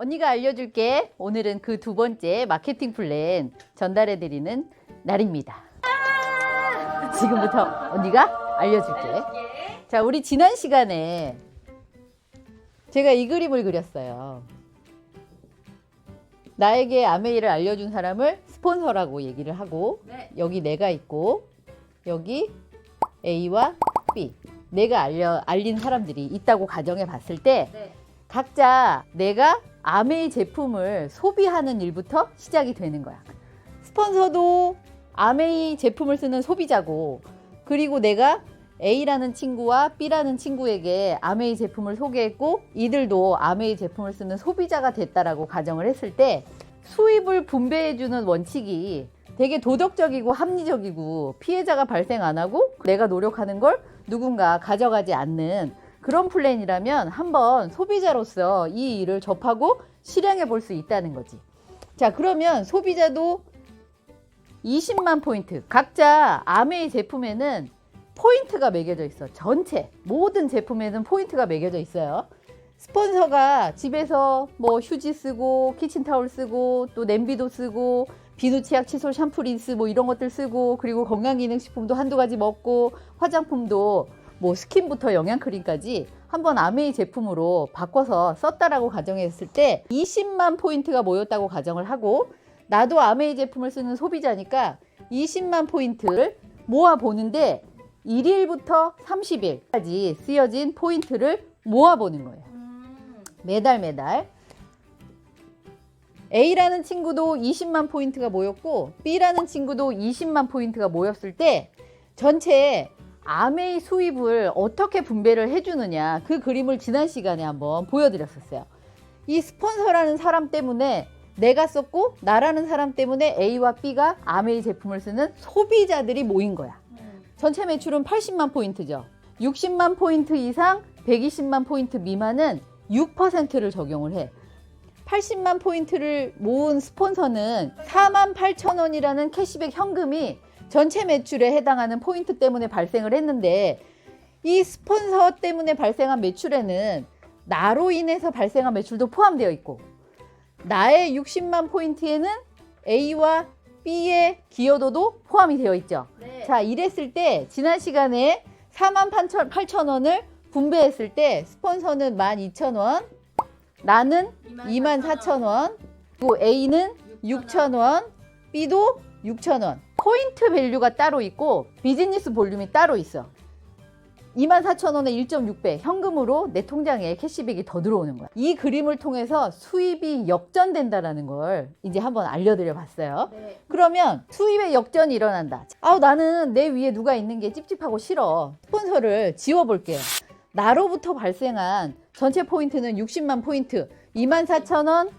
언니가 알려줄게. 오늘은 그 두 번째 마케팅 플랜 전달해드리는 날입니다. 지금부터 언니가 알려줄게. 자, 우리 지난 시간에 제가 이 그림을 그렸어요. 나에게 아메이를 알려준 사람을 스폰서라고 얘기를 하고 네. 여기 내가 있고 여기 A와 B 내가 알려 알린 사람들이 있다고 가정해 봤을 때 네. 각자 내가 아메이 제품을 소비하는 일부터 시작이 되는 거야. 스폰서도 아메이 제품을 쓰는 소비자고 그리고 내가 A라는 친구와 B라는 친구에게 아메이 제품을 소개했고 이들도 아메이 제품을 쓰는 소비자가 됐다라고 가정을 했을 때 수입을 분배해주는 원칙이 되게 도덕적이고 합리적이고 피해자가 발생 안 하고 내가 노력하는 걸 누군가 가져가지 않는 그런 플랜이라면 한번 소비자로서 이 일을 접하고 실행해 볼 수 있다는 거지. 자, 그러면 소비자도 20만 포인트. 각자 아메이 제품에는 포인트가 매겨져 있어. 전체 모든 제품에는 포인트가 매겨져 있어요. 스폰서가 집에서 뭐 휴지 쓰고 키친타올 쓰고 또 냄비도 쓰고 비누 치약 칫솔 샴푸 린스 뭐 이런 것들 쓰고 그리고 건강기능식품도 한두 가지 먹고 화장품도 뭐 스킨부터 영양크림까지 한번 아메이 제품으로 바꿔서 썼다라고 가정했을 때 20만 포인트가 모였다고 가정을 하고 나도 아메이 제품을 쓰는 소비자니까 20만 포인트를 모아 보는데 1일부터 30일까지 쓰여진 포인트를 모아 보는 거예요. 음. 매달 매달 A라는 친구도 20만 포인트가 모였고 B라는 친구도 20만 포인트가 모였을 때 전체 아메이 수입을 어떻게 분배를 해주느냐 그 그림을 지난 시간에 한번 보여드렸었어요. 이 스폰서라는 사람 때문에 내가 썼고 나라는 사람 때문에 A와 B가 아메이 제품을 쓰는 소비자들이 모인 거야. 음. 전체 매출은 80만 포인트죠. 60만 포인트 이상 120만 포인트 미만은 6%를 적용을 해. 80만 포인트를 모은 스폰서는 4만 8천 원이라는 캐시백 현금이 전체 매출에 해당하는 포인트 때문에 발생을 했는데 이 스폰서 때문에 발생한 매출에는 나로 인해서 발생한 매출도 포함되어 있고 나의 60만 포인트에는 A와 B의 기여도도 포함이 되어 있죠. 네. 자, 이랬을 때 지난 시간에 4만 8천, 8천 원을 분배했을 때 스폰서는 12,000원, 나는 2만 4천 원, 또 A는 6천 원, B도 6천 원. 포인트 밸류가 따로 있고 비즈니스 볼륨이 따로 있어. 2만 4천 원에 1.6배 현금으로 내 통장에 캐시백이 더 들어오는 거야. 이 그림을 통해서 수입이 역전된다라는 걸 이제 한번 알려드려 봤어요. 네. 그러면 수입의 역전이 일어난다. 아우 나는 내 위에 누가 있는 게 찝찝하고 싫어. 스폰서를 지워볼게요. 나로부터 발생한 전체 포인트는 60만 포인트, 2만 4천 원,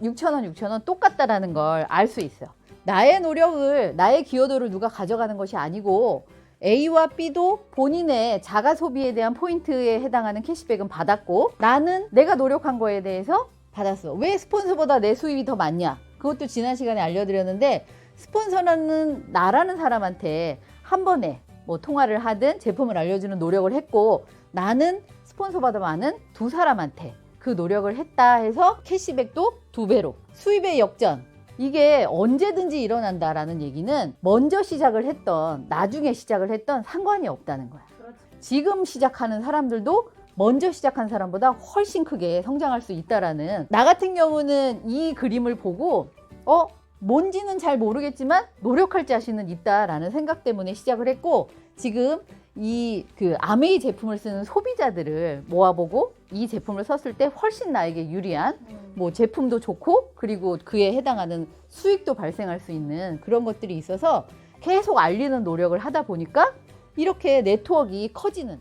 6천 원, 6천 원 똑같다라는 걸 알 수 있어요. 나의 노력을 나의 기여도를 누가 가져가는 것이 아니고 A와 B도 본인의 자가 소비에 대한 포인트에 해당하는 캐시백은 받았고 나는 내가 노력한 거에 대해서 받았어. 왜 스폰서보다 내 수입이 더 많냐? 그것도 지난 시간에 알려드렸는데 스폰서라는 나라는 사람한테 한 번에 뭐 통화를 하든 제품을 알려주는 노력을 했고 나는 스폰서보다 많은 두 사람한테 그 노력을 했다 해서 캐시백도 두 배로 수입의 역전 이게 언제든지 일어난다라는 얘기는 먼저 시작을 했던 나중에 시작을 했던 상관이 없다는 거야. 그렇죠. 지금 시작하는 사람들도 먼저 시작한 사람보다 훨씬 크게 성장할 수 있다라는 나 같은 경우는 이 그림을 보고 어 뭔지는 잘 모르겠지만 노력할 자신은 있다라는 생각 때문에 시작을 했고 지금 이 그 아메이 제품을 쓰는 소비자들을 모아보고 이 제품을 썼을 때 훨씬 나에게 유리한 음. 뭐 제품도 좋고 그리고 그에 해당하는 수익도 발생할 수 있는 그런 것들이 있어서 계속 알리는 노력을 하다 보니까 이렇게 네트워크가 커지는